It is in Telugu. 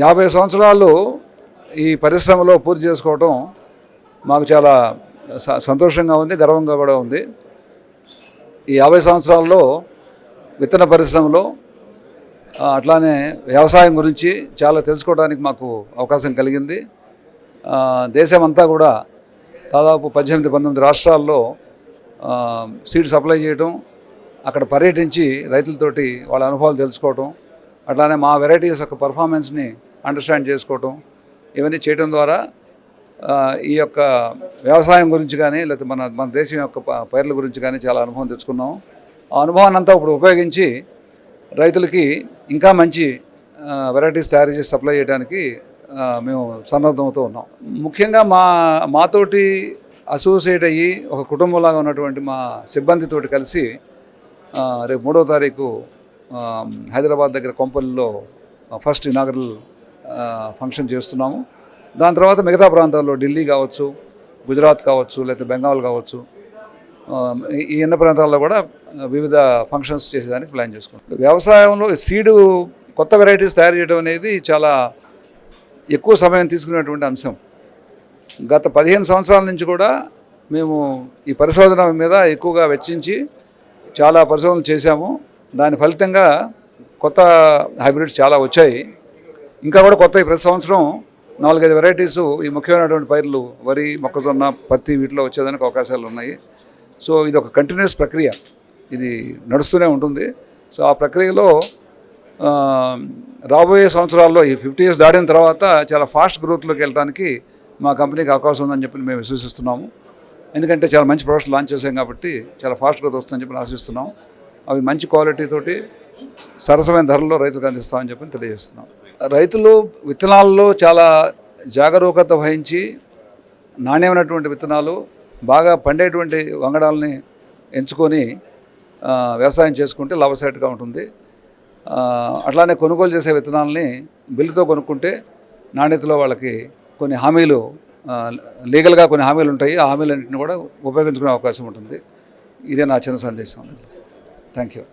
యాభై సంవత్సరాలు ఈ పరిశ్రమలో పూర్తి చేసుకోవటం మాకు చాలా స- సంతోషంగా ఉంది గర్వంగా కూడా ఉంది. ఈ యాభై సంవత్సరాల్లో విత్తన పరిశ్రమలో అట్లానే వ్యవసాయం గురించి చాలా తెలుసుకోవడానికి మాకు అవకాశం కలిగింది. దేశమంతా కూడా దాదాపు పద్దెనిమిది పంతొమ్మిది రాష్ట్రాల్లో సీడ్ సప్లై చేయటం అక్కడ పర్యటించి రైతులతోటి వాళ్ళ అనుభవాలు తెలుసుకోవటం అట్లానే మా వెరైటీస్ యొక్క పర్ఫార్మెన్స్ని అండర్స్టాండ్ చేసుకోవటం ఇవన్నీ చేయడం ద్వారా ఈ యొక్క వ్యవసాయం గురించి కానీ లేకపోతే మన మన దేశం యొక్క పైర్ల గురించి కానీ చాలా అనుభవం తెచ్చుకున్నాం. ఆ అనుభవాన్ని అంతా ఇప్పుడు ఉపయోగించి రైతులకి ఇంకా మంచి వెరైటీస్ తయారు చేసి సప్లై చేయడానికి మేము సన్నద్ధమవుతూ ఉన్నాం. ముఖ్యంగా మా మాతోటి అసోసియేట్ అయ్యి ఒక కుటుంబంలాగా ఉన్నటువంటి మా సిబ్బందితోటి కలిసి రేపు మూడవ తారీఖు హైదరాబాద్ దగ్గర కొంపల్లిలో ఫస్ట్ ఇనాగరల్ ఫంక్షన్ చేస్తున్నాము. దాని తర్వాత మిగతా ప్రాంతాల్లో ఢిల్లీ కావచ్చు గుజరాత్ కావచ్చు లేకపోతే బెంగాల్ కావచ్చు ఈ- ఎన్న ప్రాంతాల్లో కూడా వివిధ ఫంక్షన్స్ చేసేదానికి ప్లాన్ చేసుకుంటాం వ్యవసాయంలో సీడు కొత్త వెరైటీస్ తయారు చేయడం అనేది చాలా ఎక్కువ సమయం తీసుకునేటువంటి అంశం. గత పదిహేను సంవత్సరాల నుంచి కూడా మేము ఈ పరిశోధన మీద ఎక్కువగా వెచ్చించి చాలా పరిశోధనలు చేశాము. దాని ఫలితంగా కొత్త హైబ్రిడ్స్ చాలా వచ్చాయి. ఇంకా కూడా కొత్త ప్రతి సంవత్సరం నాలుగైదు వెరైటీస్ ఈ ముఖ్యమైనటువంటి పైర్లు వరి మొక్కజొన్న పత్తి వీటిలో వచ్చేదానికి అవకాశాలు ఉన్నాయి. సో ఇది ఒక కంటిన్యూస్ ప్రక్రియ. ఇది నడుస్తూనే ఉంటుంది. సో ఆ ప్రక్రియలో రాబోయే సంవత్సరాల్లో ఈ ఫిఫ్టీ ఇయర్స్ దాటిన తర్వాత చాలా ఫాస్ట్ గ్రోత్లోకి వెళ్ళడానికి మా కంపెనీకి అవకాశం ఉందని చెప్పి మేము విశ్వసిస్తున్నాము. ఎందుకంటే చాలా మంచి ప్రొడక్ట్స్ లాంచ్ చేసాం కాబట్టి చాలా ఫాస్ట్ గ్రోత్ వస్తుందని చెప్పి ఆశిస్తున్నాం. అవి మంచి క్వాలిటీతోటి సరసమైన ధరల్లో రైతులకు అందిస్తామని చెప్పి తెలియజేస్తున్నాం. రైతులు విత్తనాల్లో చాలా జాగరూకత వహించి నాణ్యమైనటువంటి విత్తనాలు బాగా పండేటువంటి వంగడాలని ఎంచుకొని వ్యవసాయం చేసుకుంటే లాభసాటిగా ఉంటుంది. అట్లానే కొనుగోలు చేసే విత్తనాలని బిల్లుతో కొనుక్కుంటే నాణ్యతలో వాళ్ళకి కొన్ని హామీలు లీగల్గా కొన్ని హామీలు ఉంటాయి. ఆ హామీలన్నింటిని కూడా ఉపయోగించుకునే అవకాశం ఉంటుంది. ఇదే నా చిన్న సందేశం. Thank you